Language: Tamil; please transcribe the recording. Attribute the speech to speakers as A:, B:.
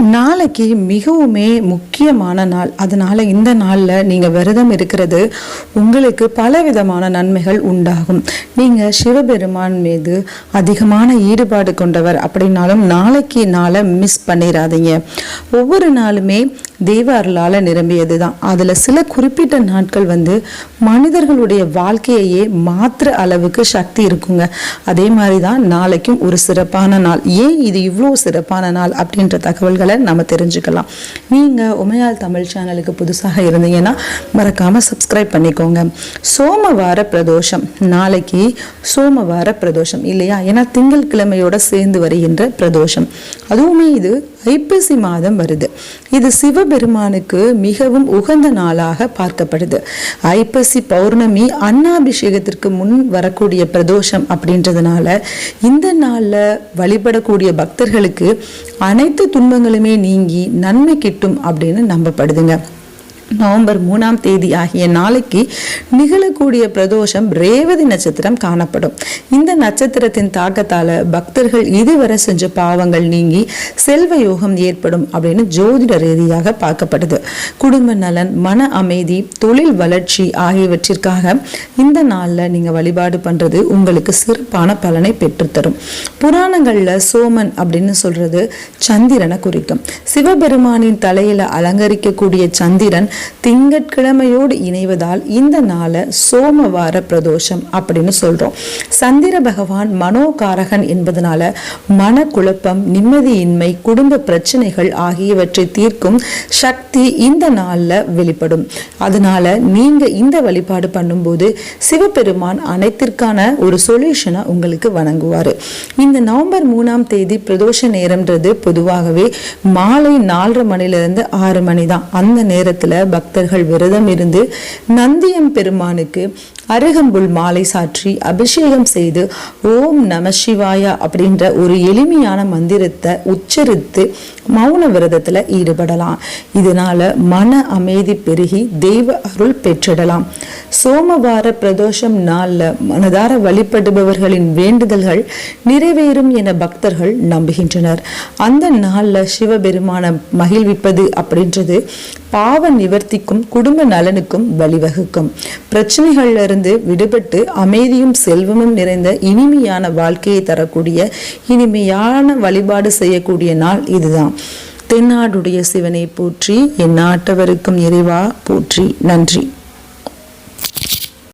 A: நாளைக்கு மிகவுமே முக்கியமான நாள். அதனால இந்த நாளில் நீங்கள் விரதம் இருக்கிறது உங்களுக்கு பல விதமான நன்மைகள் உண்டாகும். நீங்கள் சிவபெருமான் மீது அதிகமான ஈடுபாடு கொண்டவர் அப்படின்னாலும் நாளைக்கு நாளை மிஸ் பண்ணிடாதீங்க ஒவ்வொரு நாளுமே தெய்வ அருளால் நிரம்பியது தான் அதில் சில குறிப்பிட்ட நாட்கள் வந்து மனிதர்களுடைய வாழ்க்கையையே மாற்ற அளவுக்கு சக்தி இருக்குங்க. அதே மாதிரி தான் நாளைக்கும் ஒரு சிறப்பான நாள். ஏன் இது இவ்வளோ சிறப்பான நாள் அப்படின்ற தகவல்களை நம்ம தெரிஞ்சுக்கலாம். நீங்கள் உமையால் தமிழ் சேனலுக்கு புதுசாக இருந்தீங்கன்னா மறக்காமல் சப்ஸ்கிரைப் பண்ணிக்கோங்க. சோமவார பிரதோஷம். நாளைக்கு சோமவார பிரதோஷம் இல்லையா? ஏன்னா திங்கட்கிழமையோட சேர்ந்து வருகின்ற பிரதோஷம். அதுவுமே இது ஐப்பசி மாதம் வருது. இது சிவபெருமானுக்கு மிகவும் உகந்த நாளாக பார்க்கப்படுது. ஐப்பசி பௌர்ணமி அன்னாபிஷேகத்திற்கு முன் வரக்கூடிய பிரதோஷம் அப்படின்றதுனால இந்த நாளில் வழிபடக்கூடிய பக்தர்களுக்கு அனைத்து துன்பங்களுமே நீங்கி நன்மை கிட்டும் அப்படின்னு நம்பப்படுதுங்க. நவம்பர் மூணாம் தேதி ஆகிய நாளைக்கு நிகழக்கூடிய பிரதோஷம் ரேவதி நட்சத்திரம் காணப்படும். இந்த நட்சத்திரத்தின் தாக்கத்தால பக்தர்கள் இதுவரை செஞ்ச பாவங்கள் நீங்கி செல்வ யோகம் ஏற்படும் அப்படின்னு ஜோதிட ரீதியாக பார்க்கப்படுது. குடும்ப நலன் மன அமைதி தொழில் வளர்ச்சி ஆகியவற்றிற்காக இந்த நாளில் நீங்கள் வழிபாடு பண்ணுறது உங்களுக்கு சிறப்பான பலனை பெற்றுத்தரும். புராணங்களில் சோமன் அப்படின்னு சொல்றது சந்திரனை குறிக்கும். சிவபெருமானின் தலையில அலங்கரிக்கக்கூடிய சந்திரன் திங்கட்கிழமையோடு இணைவதால் இந்த நாளை சோமவார பிரதோஷம் அப்படின்னு சொல்கிறோம் சந்திர பகவான் மனோகாரகன் என்பதனால மனக்குழப்பம் நிம்மதியின்மை குடும்ப பிரச்சனைகள் ஆகியவற்றை தீர்க்கும் சக்தி இந்த நாளில் வெளிப்படும். அதனால நீங்கள் இந்த வழிபாடு பண்ணும்போது சிவபெருமான் அனைத்திற்கான ஒரு சொல்யூஷனை உங்களுக்கு வணங்குவார். இந்த நவம்பர் மூணாம் தேதி பிரதோஷ நேரம்ன்றது பொதுவாகவே மாலை நாலரை மணிலிருந்து ஆறு மணி தான் அந்த நேரத்தில் பக்தர்கள் விரதம் இருந்து நந்தியம் பெருமானுக்கு அருகம்புல் மாலை சாற்றி அபிஷேகம் செய்து ஓம் நம சிவாயா அப்படின்ற ஒரு எளிமையான மந்திரத்தை உச்சரித்து மௌன விரதத்தில் ஈடுபடலாம். இதனால மன அமைதி பெருகி தெய்வ அருள் பெற்றிடலாம். சோமவார பிரதோஷம் நாளில் மனதார வழிபடுபவர்களின் வேண்டுதல்கள் நிறைவேறும் என பக்தர்கள் நம்புகின்றனர். அந்த நாளில் சிவபெருமான மகிழ்விப்பது அப்படின்றது பாவ நிவர் நிவர்த்திக்கும் குடும்ப நலனுக்கும் வழிவகுக்கும். பிரச்சனைகளிலிருந்து விடுபட்டு அமைதியும் செல்வமும் நிறைந்த இனிமையான வாழ்க்கையை தரக்கூடிய இனிமையான வழிபாடு செய்யக்கூடிய நாள் இதுதான். தென்னாடுடைய சிவனை போற்றி என் நாட்டவருக்கும் இறைவா போற்றி. நன்றி.